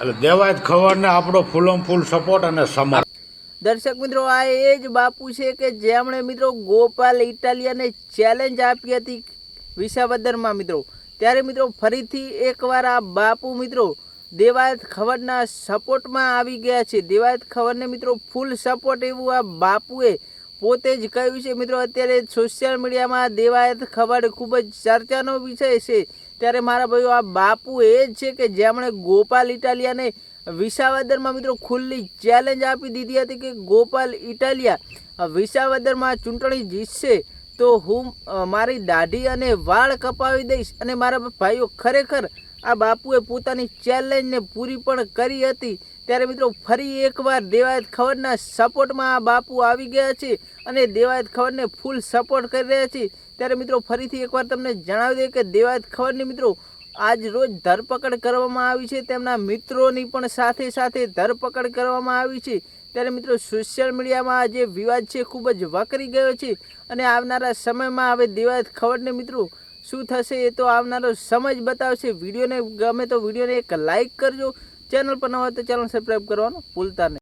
એટલે દેવાય ખબરને આપણો ફૂલમ ફૂલ સપોર્ટ અને સમર્થ દર્શક મિત્રો, આ એ જ બાપુ છે કે જેમણે મિત્રો ગોપાલ ઇટાલિયાને ચેલેન્જ આપી હતી વિસાવદરમાં મિત્રો. ત્યારે મિત્રો ફરીથી એકવાર આ બાપુ મિત્રો દેવાયત ખબરના સપોર્ટમાં આવી ગયા છે. દેવાયત ખબરને મિત્રો ફૂલ સપોર્ટ એવું આ બાપુએ પોતે જ કહ્યું છે. મિત્રો, અત્યારે સોશિયલ મીડિયામાં દેવાયત ખબર ખૂબ જ ચર્ચાનો વિષય છે. ત્યારે મારા ભાઈઓ, આ બાપુ એ જ છે કે જેમણે ગોપાલ ઇટાલિયાને વિસાવદરમાં મિત્રો ખુલ્લી ચેલેન્જ આપી દીધી હતી કે ગોપાલ ઇટાલિયા વિસાવદરમાં ચૂંટણી જીતશે, તો હું મારી દાઢી અને વાળ કપાવી દઈશ. અને મારા ભાઈઓ ખરેખર આ બાપુએ પોતાની ચેલેન્જને પૂરી પણ કરી હતી. ત્યારે મિત્રો ફરી એકવાર દેવાયત ખવડના સપોર્ટમાં આ બાપુ આવી ગયા છે અને દેવાયત ખવડને ફૂલ સપોર્ટ કરી રહ્યા છે. ત્યારે મિત્રો ફરીથી એકવાર તમને જણાવી દઈએ કે દેવાયત ખવડની મિત્રો આજ રોજ ધરપકડ કરવામાં આવી છે. તેમના મિત્રોની પણ સાથે સાથે ધરપકડ કરવામાં આવી છે. ત્યારે મિત્રો સોશિયલ મીડિયામાં આ જે વિવાદ છે ખૂબ જ વકરી ગયો છે અને આવનારા સમયમાં હવે દેવાયત ખબરને મિત્રો શું થશે એ તો આવનારો સમય બતાવશે. વિડીયોને ગમે તો વિડીયોને એક લાઇક કરજો. ચેનલ પર ન હોય તો ચેનલ સબસ્ક્રાઈબ કરવાનું ભૂલતા નહીં.